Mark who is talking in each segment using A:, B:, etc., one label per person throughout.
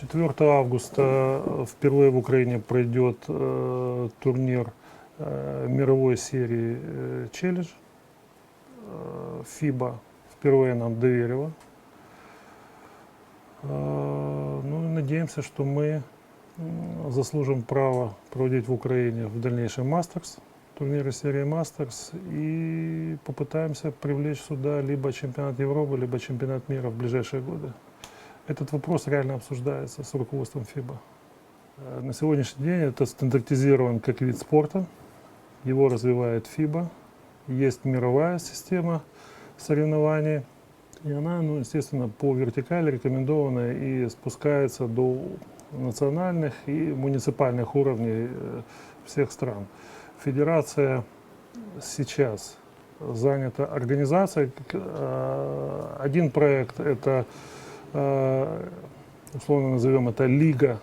A: 4 августа впервые в Украине пройдет э, турнир э, мировой серии э, «Челлендж». Э, ФИБА впервые нам доверила. Э, ну надеемся, что мы заслужим право проводить в Украине в дальнейшем Мастерс, турниры серии Мастерс, и попытаемся привлечь сюда либо чемпионат Европы, либо чемпионат мира в ближайшие годы. Этот вопрос реально обсуждается с руководством ФИБА. Э, На сегодняшний день это стандартизирован как вид спорта. Его развивает ФИБА. Есть мировая система соревнований. И она, ну, естественно, по вертикали рекомендована и спускается до национальных и муниципальных уровней э, всех стран. Федерация сейчас занята организацией. Э, Один проект – это, условно назовем это, лига,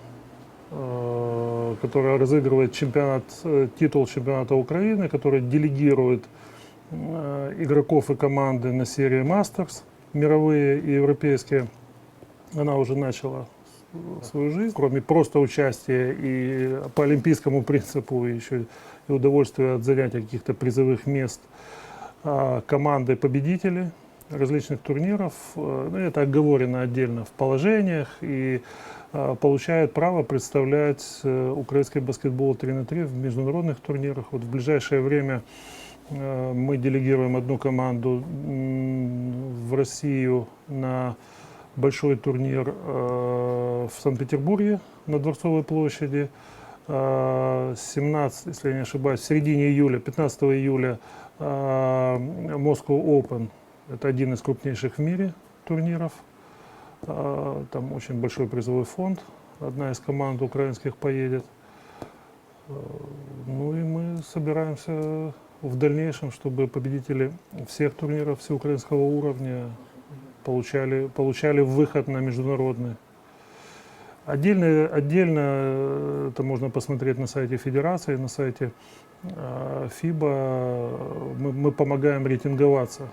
A: э, которая разыгрывает чемпионат, э, титул чемпионата Украины, который делегирует э, игроков и команды на серии Мастерс, мировые и европейские. Она уже начала свою жизнь, кроме просто участия и по олимпийскому принципу еще и удовольствия от занятия каких-то призовых мест а, команды победителей различных турниров. Э, Ну, это оговорено отдельно в положениях и а, получает право представлять э, украинский баскетбол 3 на 3 в международных турнирах. Вот в ближайшее время э, мы делегируем одну команду в Россию на большой турнир э, в Санкт-Петербурге на Дворцовой площади. Э, 17, если я не ошибаюсь, в середине июля, 15 июля э, Moscow Open. Это один из крупнейших в мире турниров. Э, Там очень большой призовой фонд. Одна из команд украинских поедет. Э, Ну и мы собираемся в дальнейшем, чтобы победители всех турниров всеукраинского уровня получали, получали выход на международный. Отдельно, отдельно э, это можно посмотреть на сайте Федерации, на сайте э, ФИБА. Мы, мы помогаем рейтинговаться